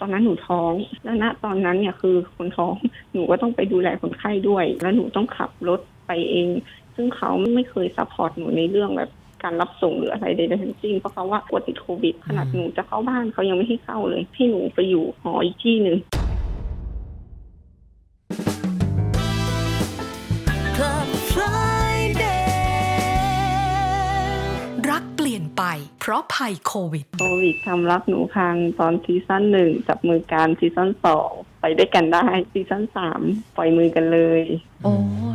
ตอนนั้นหนูท้อง แล้วณตอนนั้นเนี่ยคือคนท้องหนูก็ต้องไปดูแลคนไข้ด้วย แล้วหนูต้องขับรถไปเอง ซึ่งเขาไม่เคยซัพพอร์ตหนูในเรื่องแบบการรับส่งหรืออะไรใดๆทั้งสิ้นเพราะเขาว่ากลัวติดโควิด ขนาดหนูจะเข้าบ้านเขายังไม่ให้เข้าเลย ให้หนูไปอยู่หออีกที่หนึ่ง ลี่ยนไป เพราะภัยโควิด โควิดทำรักหนูพังตอนซีซั่นหนึ่งจับมือกันซีซั่นสองไปด้วยกันได้ซีซั่นสามปล่อยมือกันเลยโอ้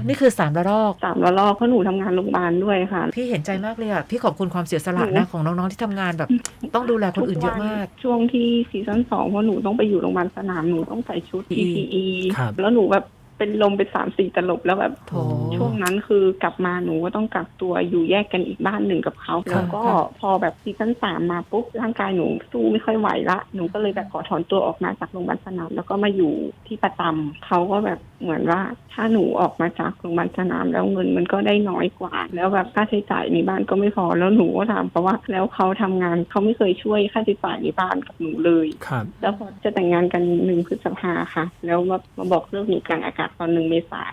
นี่คือสามระลอกสามละลอกเพราะหนูทำงานโรงพยาบาลด้วยค่ะ พี่เห็นใจมากเลยอะ พี่ขอบคุณความเสียสละหนูนะของน้องๆที่ทำงานแบบ ต้องดูแลคนอื่นเยอะมาก ช่วงที่ซีซั่นสองเพราะหนูต้องไปอยู่โรงพยาบาลสนามหนูต้องใส่ชุด PPE ครับแล้วหนูแบบ เป็นลมไปสามสี่ตลบแล้วแบบโถ ช่วงนั้นคือกลับมาหนูก็ต้องกักตัวอยู่แยกกันอีกบ้านหนึ่งกับเขาค่ะแล้วก็ค่ะ พอแบบซีซั่นสามมาปุ๊บร่างกายหนูสู้ไม่ค่อยไหวละหนูก็เลยแบบขอถอนตัวออกมาจากโรงพยาบาลสนามแล้วก็มาอยู่ที่ประจำเขาก็แบบเหมือนว่าถ้าหนูออกมาจากโรงพยาบาลสนามแล้วเงินมันก็ได้น้อยกว่า แล้วแบบค่าใช้จ่ายในบ้านก็ไม่พอแล้วหนูก็ถามเขาว่าแล้วเขาทำงานเขาไม่เคยช่วยค่าใช้จ่ายในบ้านกับหนูเลย ครับ แล้วพอจะแต่งงานกันหนึ่งพฤษภาค่ะ แล้วมามาบอกเลิกหนูกลางอากาศตอนหนึ่งเมษา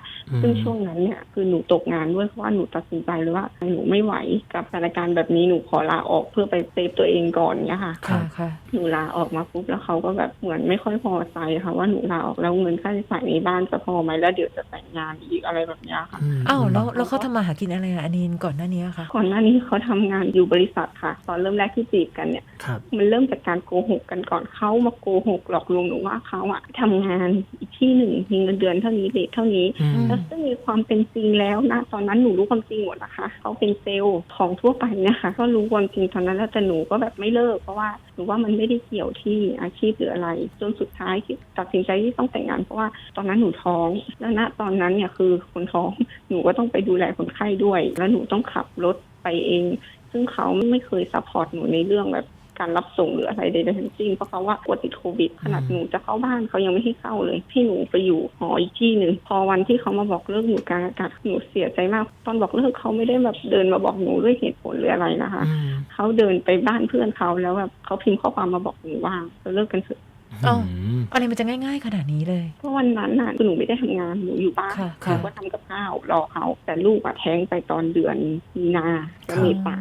ซึ่งช่วงนั้นเนี่ยคือหนูตกงานด้วยเพราะว่าหนูตัดสินใจเลยว่าหนูไม่ไหวกับสถานการณ์แบบนี้หนูขอลาออกเพื่อไปเซฟตัวเองก่อนเนี่ยค่ะค่ะค่ะหนูลาออกมาปุ๊บแล้วเขาก็แบบเหมือนไม่ค่อยพอใจค่ะว่าหนูลาออกแล้วเงินค่าใช้จ่ายในบ้านจะพอไหมแล้วเดี๋ยวจะแต่งงานอีกอะไรแบบเนี้ยค่ะมอ้าวแล้วแล้วเขาทำมาหากินอะไรอะอันนินก่อนหน้านี้ค่ะ ก่อนหน้านี้เขาทำงานอยู่บริษัทค่ะ ตอนเริ่มแรกที่จีบกันเนี่ยครับมันเริ่มจากการโกหกกันก่อนเขามาโกหกหลอกลวงหนูว่าเขาอะทำงานอีกที่หนึ่งมีเงินเดือนเท่านี้เดทเท่านี้อืมแล้วซึ่งมีความเป็นจริงแล้วนะตอนนั้นหนูรู้ความจริงหมดนะคะเขาเป็นเซลล์ของทั่วไปนะคะ ก็รู้ความจริงตอนนั้นแล้วแต่หนูก็แบบไม่เลิกเพราะว่าหนูว่ามันไม่ได้เกี่ยวที่อาชีพหรืออะไร จนสุดท้ายที่ตัดสินใจที่ต้องแต่งงาน เพราะว่าตอนนั้นหนูท้องแล้วณตอนนั้นเนี่ยคือคนท้องหนูก็ต้องไปดูแลคนไข้ด้วย แล้วหนูต้องขับรถไปเอง ซึ่งเขาไม่เคยซัพพอร์ตหนูในเรื่องแบบ การรับส่งหรืออะไรใดๆทั้งสิ้นเพราะเขาว่ากลัวติดโควิดขนาดหนูจะเข้าบ้านเขายังไม่ให้เข้าเลย ให้หนูไปอยู่หออีกที่หนึ่งพอวันที่เขามาบอกเลิกหนูกลางอากาศหนูเสียใจมาก ตอนบอกเลิกเขาไม่ได้แบบเดินมาบอกหนูด้วยเหตุผลหรืออะไรนะคะอืมเขาเดินไปบ้านเพื่อนเขาแล้วแบบเขาพิมพ์ข้อความมาบอกหนูว่าเราเลิกกันเถอะ อ้าวมอะไรมันจะง่าย ๆ ขนาดนี้เลย เพราะวันนั้นน่ะคือหนูไม่ได้ทำงานหนูอยู่บ้านค่ะหนูค่ะก็ทำกับข้าวรอเขา แต่ลูกอะแท้งไปตอนเดือนมีนาแล้วเมษา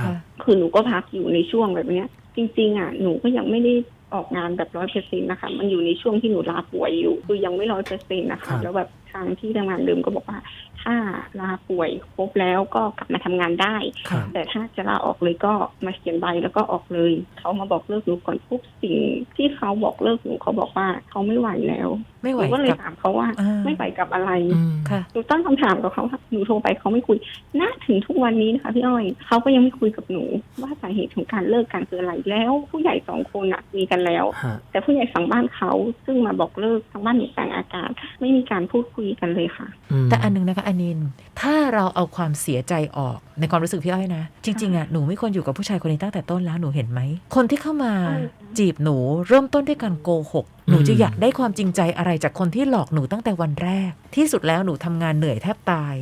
ค่ะคือหนูก็พักอยู่ในช่วงแบบเนี้ย จริงๆอะหนูก็ยังไม่ได้ออกงานแบบร้อยเปอร์เซ็นต์นะคะ มันอยู่ในช่วงที่หนูลาป่วยอยู่ คือยังไม่ร้อยเปอร์เซ็นต์นะครัคะ บ แล้วแบบ ทางที่ทำงานเดิมก็บอกว่า ถ้าลาป่วยครบแล้วก็กลับมาทำงานได้ ครับ แต่ถ้าจะลาออกเลยก็มาเขียนใบแล้วก็ออกเลยเขามาบอกเลิกหนูก่อนปุ๊บสิ่งที่เขาบอกเลิกหนูเขาบอกว่าเขาไม่ไหวแล้วไม่หไหวนูก็เลยกับถามเขาว่า อ่าไม่ไหวกับอะไร อืมค่ะ หนูตั้งคำถามกับเขาค่ะหนูโทรไปเขาไม่คุยณถึงทุกวันนี้นะคะพี่อ้อยเขาก็ยังไม่คุยกับหนู ว่าสาเหตุของการเลิกกันคืออะไรแล้ว ผู้ใหญ่สองคนอะมีกันแล้ว ฮะ แต่ผู้ใหญ่ฝั่งบ้านเขาซึ่งมาบอกเลิกทางบ้านหนูต่างอากาศ ไม่มีการพูดคุยกันเลยค่ะมแต่อันหนึงนะคะอันนิน ถ้าเราเอาความเสียใจออกในความรู้สึกพี่อ้อยนะ จริงๆอะหนูไม่ควรอยู่กับผู้ชายคนนี้ตั้งแต่ต้นแล้วหนูเห็นไหม คนที่เข้ามาใช่จีบหนูเริ่มต้นด้วยการโกหก หนูจะอยากได้ความจริงใจอะไรจากคนที่หลอกหนูตั้งแต่วันแรก ที่สุดแล้วหนูทำงานเหนื่อยแทบตาย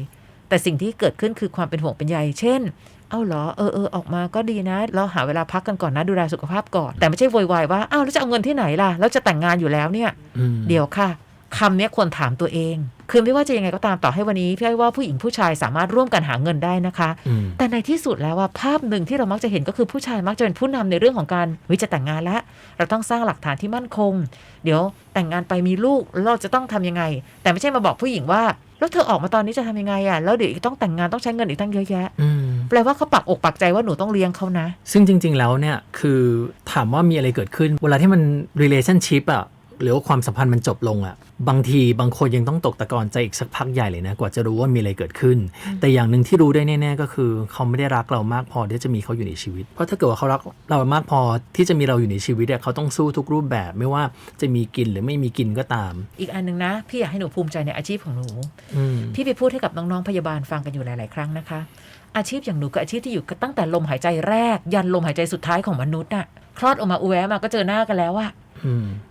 แต่สิ่งที่เกิดขึ้นคือความเป็นห่วงเป็นใยเช่นเอ้าเหรอเออเออออกมาก็ดีนะ เราหาเวลาพักกันก่อนนะดูแลสุขภาพก่อน แต่ไม่ใช่โวยวายว่าอ้าวแล้วจะเอาเงินที่ไหนล่ะแล้วจะแต่งงานอยู่แล้วเนี่ยอืมเดี๋ยวค่ะ คำเนี้ยควรถามตัวเอง คือไม่ว่าจะยังไงก็ตามต่อให้วันนี้พี่อ้อยว่าผู้หญิงผู้ชายสามารถร่วมกันหาเงินได้นะคะอืมแต่ในที่สุดแล้วว่าภาพหนึ่งที่เรามักจะเห็นก็คือผู้ชายมักจะเป็นผู้นำในเรื่องของการวิจะแต่งงานแล้วเราต้องสร้างหลักฐานที่มั่นคง เดี๋ยวแต่งงานไปมีลูกแล้วเราจะต้องทำยังไง แต่ไม่ใช่มาบอกผู้หญิงว่าแล้วเธอออกมาตอนนี้จะทำยังไงอะ แล้วเดี๋ยวอีกต้องแต่งงานต้องใช้เงินอีกตั้งเยอะแยะอืมแปลว่าเขาปักอกปักใจว่าหนูต้องเลี้ยงเขานะ ซึ่งจริง ๆ แล้วเนี่ยคือถามว่ามีอะไรเกิดขึ้น เวลาที่มัน relationship อะ หรือว่าความสัมพันธ์มันจบลงอะบางทีบางคนยังต้องตกตะกอนใจอีกสักพักใหญ่เลยนะกว่าจะรู้ว่ามีอะไรเกิดขึ้น แต่อย่างหนึ่งที่รู้ได้แน่ๆก็คือ เขาไม่ได้รักเรามากพอที่จะมีเขาอยู่ในชีวิต เพราะถ้าเกิดว่าเขารักเรามากพอที่จะมีเราอยู่ในชีวิตอะเขาต้องสู้ทุกรูปแบบไม่ว่าจะมีกินหรือไม่มีกินก็ตาม อีกอันหนึ่งนะพี่อยากให้หนูภูมิใจในอาชีพของหนูอืมพี่ไปพูดให้กับน้องๆพยาบาลฟังกันอยู่หลาย ๆ ครั้งนะคะ อาชีพอย่างหนูกับอาชีพที่อยู่ตั้งแต่ลมหายใจแรก ยันลมหายใจสุดท้ายของมนุษย์น่ะคลอดออกมาอุแวะมาก็เจอหน้ากันแล้วอะอืม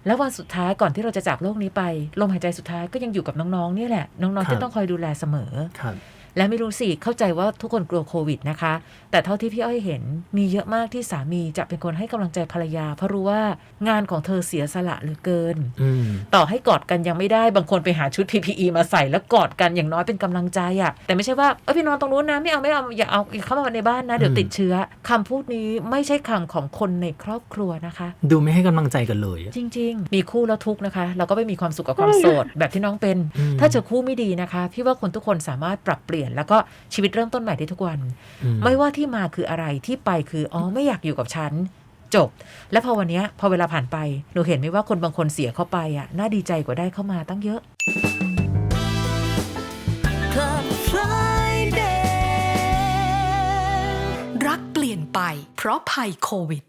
แล้ววันสุดท้ายก่อนที่เราจะจากโลกนี้ไป ลมหายใจสุดท้ายก็ยังอยู่กับน้องๆเนี่ยแหละ น้องๆครับที่ต้องคอยดูแลเสมอครับ และไม่รู้สิเข้าใจว่าทุกคนกลัวโควิดนะคะ แต่เท่าที่พี่อ้อยเห็นมีเยอะมากที่สามีจะเป็นคนให้กำลังใจภรรยา เพราะรู้ว่างานของเธอเสียสละเหลือเกินอืมต่อให้กอดกันยังไม่ได้บางคนไปหาชุด PPE มาใส่แล้วกอดกันอย่างน้อยเป็นกำลังใจอะ่ะแต่ไม่ใช่ว่าเออพี่นอนตรงนู้นนะไม่เอาไม่เอาอย่าเอาอย่าเข้ามาในบ้านนะเดี๋ยวอืมติดเชื้อคำพูดนี้ไม่ใช่คำของคนในครอบครัวนะคะ ดูไม่ให้กำลังใจกันเลยอะจริง ๆ มีคู่แล้วทุกข์นะคะ เราก็ไม่มีความสุขกับความโสดแบบที่น้องเป็นอืมถ้าเจอคู่ไม่ดีนะคะ พี่ว่าคนทุกคนสามารถปรับเปลี่ยนแล้วก็ชีวิตเริ่มต้นใหม่ได้ทุกวันอืไม่ว่าที่มาคืออะไรที่ไปคืออ๋อไม่อยากอยู่กับฉันจบ และพอวันเนี้ยพอเวลาผ่านไปหนูเห็นไหมว่าคนบางคนเสียเข้าไปอะน่าดีใจกว่าได้เข้ามาตั้งเยอะ Club Friday รักเปลี่ยนไปเพราะภัยโควิด